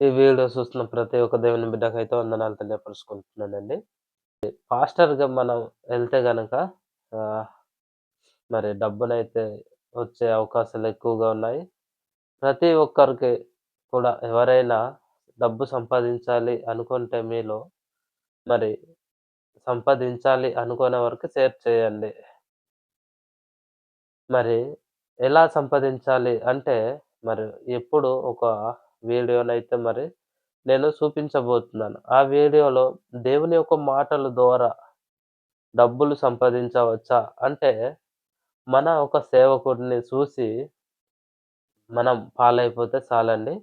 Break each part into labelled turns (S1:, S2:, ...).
S1: ఈ వీడియో చూస్తున్న ప్రతి ఒక్క దేవుని బిడ్డకైతే వందనాలు తెలియపరుచుకుంటున్నానండి. ఫాస్టర్గా మనం వెళ్తే గనక మరి డబ్బునైతే వచ్చే అవకాశాలు ఎక్కువగా ఉన్నాయి. ప్రతి ఒక్కరికి కూడా ఎవరైనా డబ్బు సంపాదించాలి అనుకుంటే మీలో మరి సంపాదించాలి అనుకునే వరకు షేర్ చేయండి. మరి ఎలా సంపాదించాలి అంటే మరి ఎప్పుడు ఒక వీడియోనైతే మరి నేను చూపించబోతున్నాను. ఆ వీడియోలో దేవుని యొక్క మాటల ద్వారా డబ్బులు సంపాదించవచ్చా? అంటే మన ఒక సేవకుడిని చూసి మనం పాలైపోతే చాలండి.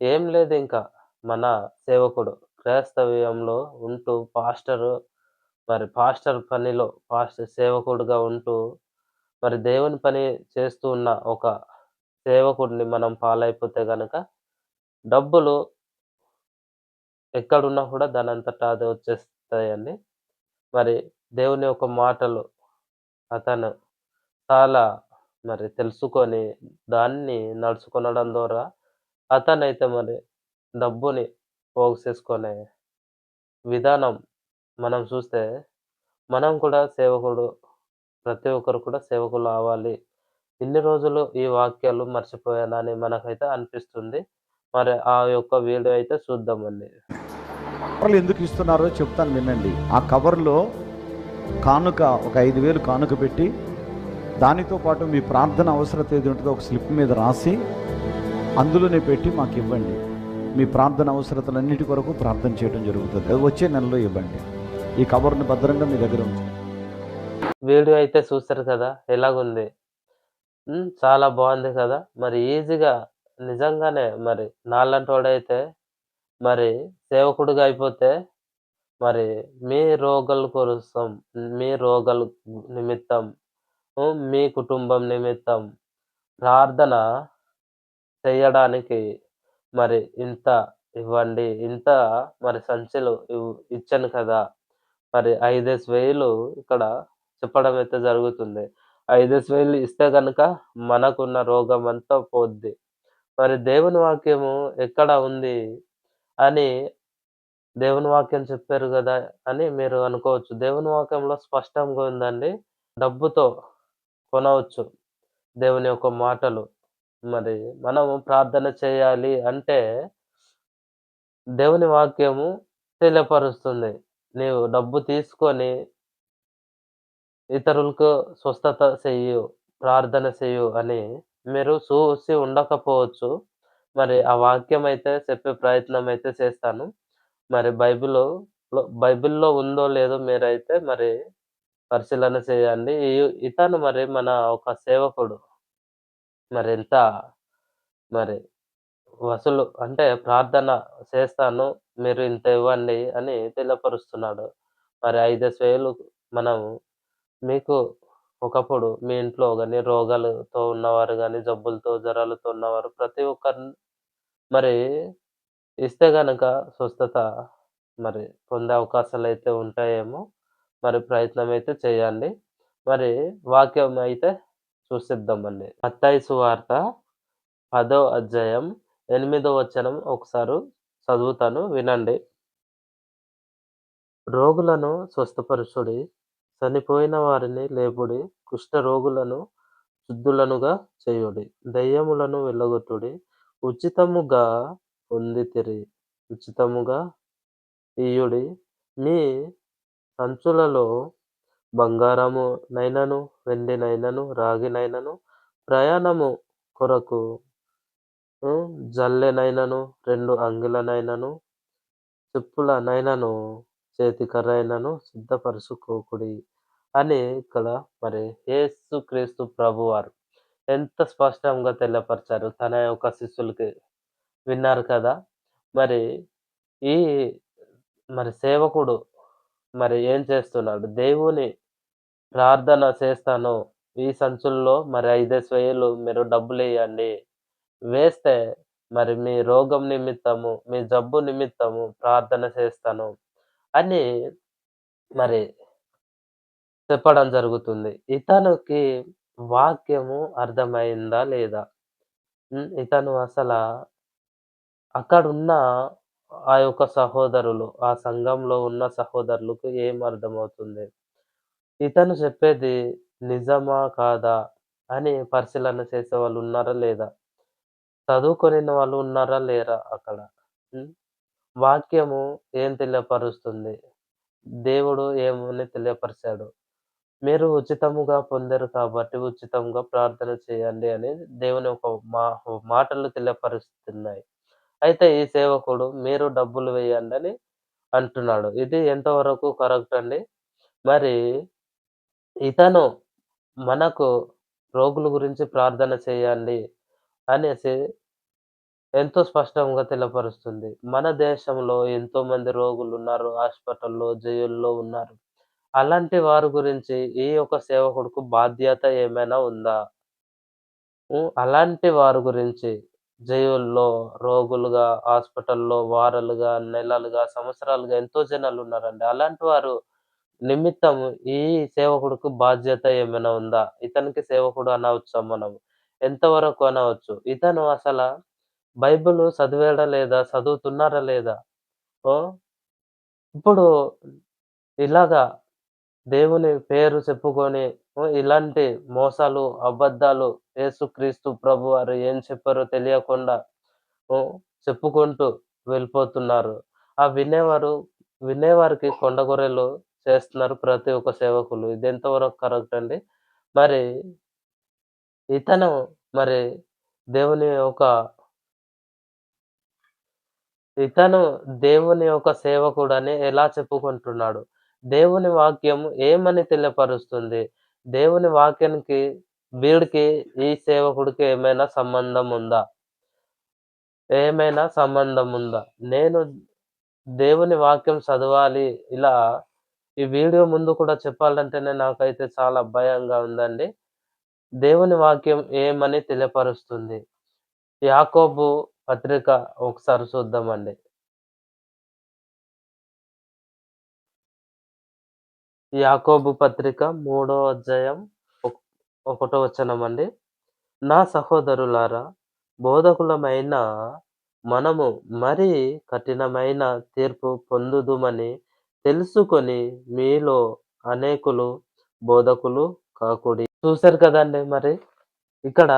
S1: ఏం లేదు ఇంకా మన సేవకుడు క్రైస్తవ్యంలో ఉంటూ పాస్టరు మరి పాస్టర్ పనిలో పాస్టర్ సేవకుడుగా ఉంటూ మరి దేవుని పని చేస్తూ ఉన్న ఒక సేవకుడిని మనం పాలైపోతే గనక డబ్బులు ఎక్కడున్నా కూడా దానంతట అదే వచ్చేస్తాయండి. మరి దేవుని యొక్క మాటలు అతను చాలా మరి తెలుసుకొని దాన్ని నడుచుకొనడం ద్వారా అతనైతే మరి డబ్బుని పోగు చేసుకునే విధానం మనం చూస్తే మనం కూడా సేవకుడు ప్రతి ఒక్కరు కూడా సేవకులు అవ్వాలి. ఇన్ని రోజులు ఈ వాక్యాలు మర్చిపోయానని మనకైతే అనిపిస్తుంది. మరి ఆ యొక్క వీడియో అయితే చూద్దామండి.
S2: కవర్లు ఎందుకు ఇస్తున్నారో చెప్తాను వినండి ఆ కవర్లో కానుక ఒక ఐదు వేలు కానుక పెట్టి దానితో పాటు మీ ప్రార్థన అవసరత ఏది ఉంటుందో ఒక స్లిప్ మీద రాసి అందులోనే పెట్టి మాకు ఇవ్వండి మీ ప్రార్థన అవసరతలన్నిటి కొరకు ప్రార్థన చేయడం జరుగుతుంది అది వచ్చే నెలలో ఇవ్వండి ఈ కవర్ని భద్రంగా మీ దగ్గర ఉంచండి
S1: వీడియో అయితే చూసారు కదా! ఎలాగుంది? చాలా బావుంది కదా! మరి ఈజీగా నిజంగానే మరి నాలాంటోడైతే మరి సేవకుడిగా అయిపోతే మరి మీ రోగుల కోసం, మీ రోగాల నిమిత్తం, మీ కుటుంబం నిమిత్తం ప్రార్థన చేయడానికి మరి ఇంత ఇవ్వండి. ఇంత మరి సంచులు ఇవ్ ఇచ్చాను కదా! మరి 5,000 ఇక్కడ చెప్పడం అయితే జరుగుతుంది. 5,000 ఇస్తే కనుక మనకున్న రోగం అంతా పోద్ది. మరి దేవుని వాక్యము ఎక్కడ ఉంది అని దేవుని వాక్యం చెప్పారు కదా అని మీరు అనుకోవచ్చు. దేవుని వాక్యంలో స్పష్టంగా ఉందండి. డబ్బుతో కొనవచ్చు దేవుని యొక్క మాటలు. మరి మనము ప్రార్థన చేయాలి అంటే దేవుని వాక్యము తెలియపరుస్తుంది. నీవు డబ్బు తీసుకొని ఇతరులకు స్వస్థత చెయ్యు, ప్రార్థన చెయ్యు అని మీరు చూసి ఉండకపోవచ్చు. మరి ఆ వాక్యం అయితే చెప్పే ప్రయత్నం అయితే చేస్తాను. మరి బైబిలు లో బైబిల్‌లో ఉందో లేదో మీరైతే మరి పరిశీలన చేయండి. ఈ ఇతను మరి మన ఒక సేవకుడు. మరి ఎంత మరి వసూలు అంటే ప్రార్థన చేస్తాను. మీరు ఇంత ఇవ్వండి అని తెలియపరుస్తున్నాడు. మరి 5,000 మనం మీకు ఒకప్పుడు మీ ఇంట్లో గాని రోగాలతో ఉన్నవారు గాని, జబ్బులతో, జరాలతో ఉన్నవారు ప్రతి ఒక్కరిని మరి ఇస్తే గనక స్వస్థత మరి పొందే అవకాశాలైతే ఉంటాయేమో! మరి ప్రయత్నం అయితే చేయండి. మరి వాక్యం అయితే చూసిద్దామండి మత్తయి సువార్త 10 అధ్యాయం 8 వచనం ఒకసారి చదువుతాను వినండి. రోగులను స్వస్థపరచుడి, చనిపోయిన వారిని లేపుడి, కుష్ఠరోగులను శుద్ధులనుగా చేయుడి, దెయ్యములను వెళ్ళగొట్టుడి, ఉచితముగా పొందితిరి, ఉచితముగా ఇయ్యుడి. మీ సంచులలో బంగారము నైనను, వెండినైనను, రాగినైనను, ప్రయాణము కొరకు జల్లెనైనను, రెండు అంగిలనైనను, చెప్పులనైనను, చేతికర్రయినను సిద్ధపరచుకోకుడి అని ఇక్కడ మరి యేసుక్రీస్తు ప్రభువారు ఎంత స్పష్టంగా తెలియపరిచారు తన యొక్క శిష్యులకి. విన్నారు కదా! మరి ఈ మరి సేవకుడు మరి ఏం చేస్తున్నాడు? దేవుని ప్రార్థన చేస్తాను. ఈ సంచుల్లో మరి 5,000 మీరు డబ్బులు వేయండి వేస్తే మరి మీ రోగం నిమిత్తము, మీ జబ్బు నిమిత్తము ప్రార్థన చేస్తాను అని మరి చెప్పడం జరుగుతుంది. ఇతనుకి వాక్యము అర్థమైందా లేదా? హ్మ్. ఇతను అసల అక్కడున్న ఆ యొక్క సహోదరులు, ఆ సంఘంలో ఉన్న సహోదరులకు ఏం అర్థమవుతుంది? ఇతను చెప్పేది నిజమా? కాదా? అని పరిశీలన చేసేవాళ్ళు ఉన్నారా? లేదా? చదువుకొనిన వాళ్ళు ఉన్నారా? లేరా అక్కడ? హ్మ్. వాక్యము ఏం తెలియపరుస్తుంది? దేవుడు ఏమని తెలియపరిచాడు? మీరు ఉచితముగా పొందరు కాబట్టి ఉచితంగా ప్రార్థన చేయండి అని దేవుని ఒక మా మాటలు తెలియపరుస్తున్నాయి. అయితే ఈ సేవకుడు మీరు డబ్బులు వేయండి అని అంటున్నాడు. ఇది ఎంతవరకు కరెక్ట్ అండి? మరి ఇతను మనకు రోగుల గురించి ప్రార్థన చేయండి అనేసి ఎంతో స్పష్టంగా తెలియపరుస్తుంది. మన దేశంలో ఎంతోమంది రోగులున్నారు. హాస్పిటల్‌లో, జైల్‌లో ఉన్నారు. అలాంటి వారి గురించి ఈ యొక్క సేవకుడుకు బాధ్యత ఏమైనా ఉందా? హ్మ్. అలాంటి వారి గురించి జైలులో రోగులుగా, హాస్పిటల్‌లో వారాలుగా, నెలలుగా, సంవత్సరాలుగా ఎంతో జనాలున్నారండి. అలాంటి వారు నిమిత్తం ఈ సేవకుడుకు బాధ్యత ఏమైనా ఉందా? ఇతనికి సేవకుడు అనవచ్చా మనం? ఎంతవరకు అనవచ్చు? ఇతను అసల బైబిల్ చదివాడా లేదా? చదువుతున్నారా లేదా? ఓహ్! ఇప్పుడు ఇలాగా దేవుని పేరు చెప్పుకొని హ్మ్, ఇలాంటి మోసాలు, అబద్ధాలు యేసుక్రీస్తు ప్రభువారు ఏం చెప్పారో తెలియకుండా హ్మ్, చెప్పుకుంటూ వెళ్ళిపోతున్నారు. ఆ వినేవారు వినేవారికి కొండగొర్రెలు చేస్తున్నారు ప్రతి ఒక్క సేవకులు. ఇది ఎంతవరకు కరెక్ట్ అండి? మరి ఇతను మరి దేవుని ఒక ఇతను దేవుని యొక్క సేవకుడని ఎలా చెప్పుకుంటున్నాడు? దేవుని వాక్యం ఏమని తెలియపరుస్తుంది? దేవుని వాక్యానికి వీడికి ఈ సేవకుడికి ఏమైనా సంబంధం ఉందా? ఏమైనా సంబంధం ఉందా? నేను దేవుని వాక్యం చదవాలి ఇలా ఈ వీడియో ముందు కూడా చెప్పాలంటేనే నాకైతే చాలా భయంగా ఉందండి. దేవుని వాక్యం ఏమని తెలియపరుస్తుంది? యాకోబు పత్రిక ఒకసారి చూద్దామండి. యాకోబు పత్రిక మూడో అధ్యాయం ఒకటో వచనమండి. నా సహోదరులారా, బోధకులమైన మనము మరీ కఠినమైన తీర్పు పొందుదుమని తెలుసుకొని మీలో అనేకులు బోధకులు కాకుడి. చూశారు కదండీ మరి. ఇక్కడ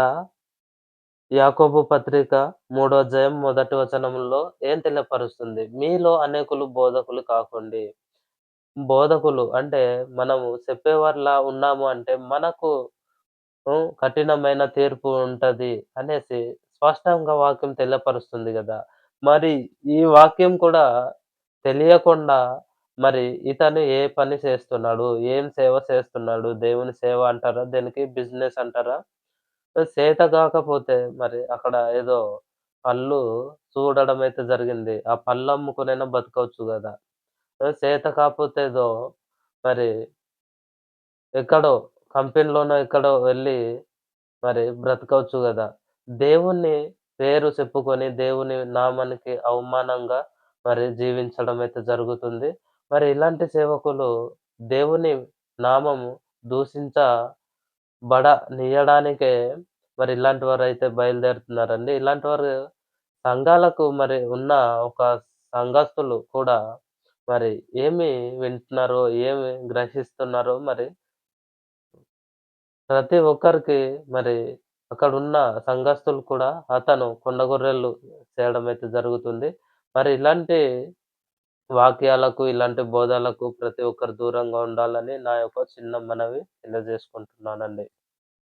S1: యాకోబు పత్రిక మూడో అధ్యాయం మొదటి వచనంలో ఏం తెలియపరుస్తుంది? మీలో అనేకులు బోధకులు కాకండి. బోధకులు అంటే మనము చెప్పేవారిలా ఉన్నాము అంటే మనకు కఠినమైన తీర్పు ఉంటుంది అనేసి స్పష్టంగా వాక్యం తెలియపరుస్తుంది కదా మరి ఈ వాక్యం కూడా తెలియకుండా మరి ఇతను ఏ పని చేస్తున్నాడు? ఏం సేవ చేస్తున్నాడు? దేవుని సేవ అంటారా? దీనికి బిజినెస్ అంటారా? సేత కాకపోతే మరి అక్కడ ఏదో పళ్ళు చూడడం అయితే జరిగింది. ఆ పళ్ళు అమ్ముకొనైనా బతకవచ్చు గదా! ఆహ్, కాకపోతే కాపోతే ఏదో మరి ఎక్కడో కంపెనీలోనో ఎక్కడో వెళ్ళి మరి బ్రతకవచ్చు గదా! దేవుని పేరు చెప్పుకొని దేవుని నామానికి అవమానంగా మరి జీవించడం అయితే జరుగుతుంది. మరి ఇలాంటి సేవకులు దేవుని నామము దూషించ బడ నీయడానికే మరి ఇలాంటి వారైతే బయలుదేరుతున్నారండి. ఇలాంటి వారు సంఘాలకు మరి ఉన్న ఒక సంఘస్థులు కూడా మరి ఏమి వింటున్నారో, ఏమి గ్రహిస్తున్నారో మరి ప్రతి ఒక్కరికి మరి అక్కడున్న సంఘస్థులు కూడా అతను కొండగొర్రెలు చేయడం అయితే జరుగుతుంది. మరి ఇలాంటి వాక్యాలకు, ఇలాంటి బోధలకు ప్రతి ఒక్కరు దూరంగా ఉండాలని నా యొక్క చిన్న మనవి తెలియజేసుకుంటున్నానండి.